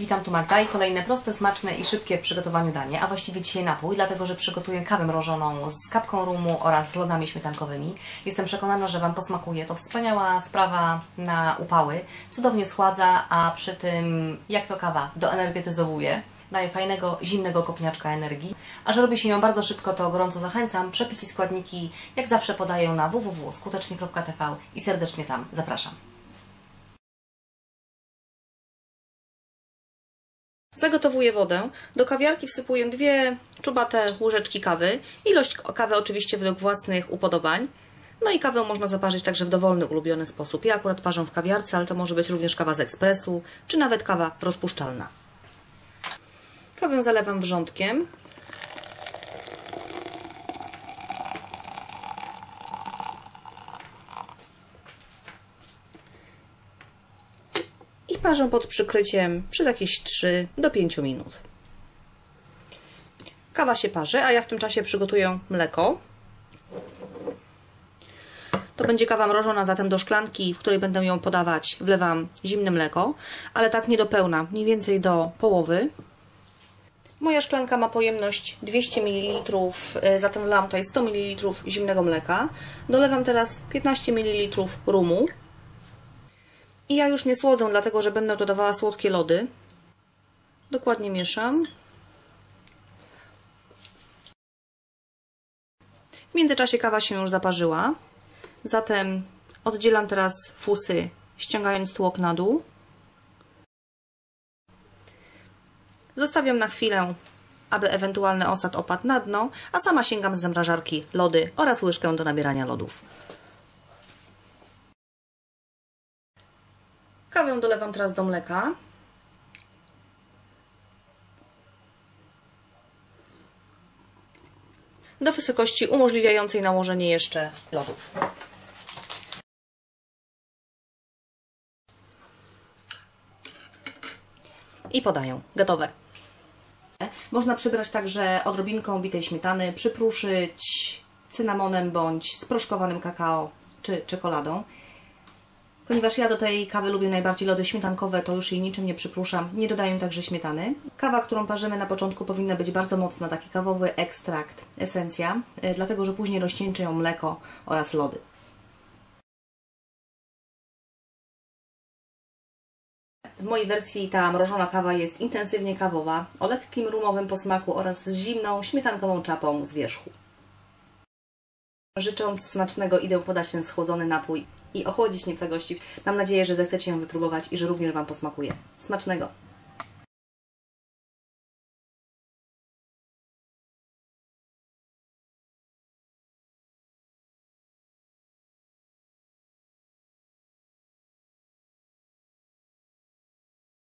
Witam tu Magda i kolejne proste, smaczne i szybkie w przygotowaniu danie, a właściwie dzisiaj napój, dlatego że przygotuję kawę mrożoną z kapką rumu oraz z lodami śmietankowymi. Jestem przekonana, że Wam posmakuje. To wspaniała sprawa na upały, cudownie schładza, a przy tym, jak to kawa, doenergetyzowuje. Daje fajnego, zimnego kopniaczka energii. A że robi się ją bardzo szybko, to gorąco zachęcam. Przepisy i składniki jak zawsze podaję na www.skutecznie.tv i serdecznie tam zapraszam. Zagotowuję wodę. Do kawiarki wsypuję dwie czubate łyżeczki kawy. Ilość kawy oczywiście według własnych upodobań. No i kawę można zaparzyć także w dowolny, ulubiony sposób. Ja akurat parzę w kawiarce, ale to może być również kawa z ekspresu, czy nawet kawa rozpuszczalna. Kawę zalewam wrzątkiem. Parzę pod przykryciem przez jakieś 3 do 5 minut. Kawa się parzy, a ja w tym czasie przygotuję mleko. To będzie kawa mrożona, zatem do szklanki, w której będę ją podawać, wlewam zimne mleko, ale tak nie do pełna, mniej więcej do połowy. Moja szklanka ma pojemność 200 ml, zatem wlałam tutaj 100 ml zimnego mleka. Dolewam teraz 15 ml rumu. I ja już nie słodzę, dlatego że będę dodawała słodkie lody. Dokładnie mieszam. W międzyczasie kawa się już zaparzyła. Zatem oddzielam teraz fusy, ściągając tłok na dół. Zostawiam na chwilę, aby ewentualny osad opadł na dno, a sama sięgam z zamrażarki lody oraz łyżkę do nabierania lodów. Kawę dolewam teraz do mleka. Do wysokości umożliwiającej nałożenie jeszcze lodów. I podaję. Gotowe. Można przybrać także odrobinką bitej śmietany, przypruszyć cynamonem bądź sproszkowanym kakao czy czekoladą. Ponieważ ja do tej kawy lubię najbardziej lody śmietankowe, to już jej niczym nie przypruszam. Nie dodaję także śmietany. Kawa, którą parzymy na początku powinna być bardzo mocna, taki kawowy ekstrakt, esencja, e, dlatego że później rozcieńczy ją mleko oraz lody. W mojej wersji ta mrożona kawa jest intensywnie kawowa, o lekkim rumowym posmaku oraz z zimną, śmietankową czapą z wierzchu. Życząc smacznego idę podać ten schłodzony napój i ochłodzić nieco gości. Mam nadzieję, że zechcecie ją wypróbować i że również Wam posmakuje. Smacznego!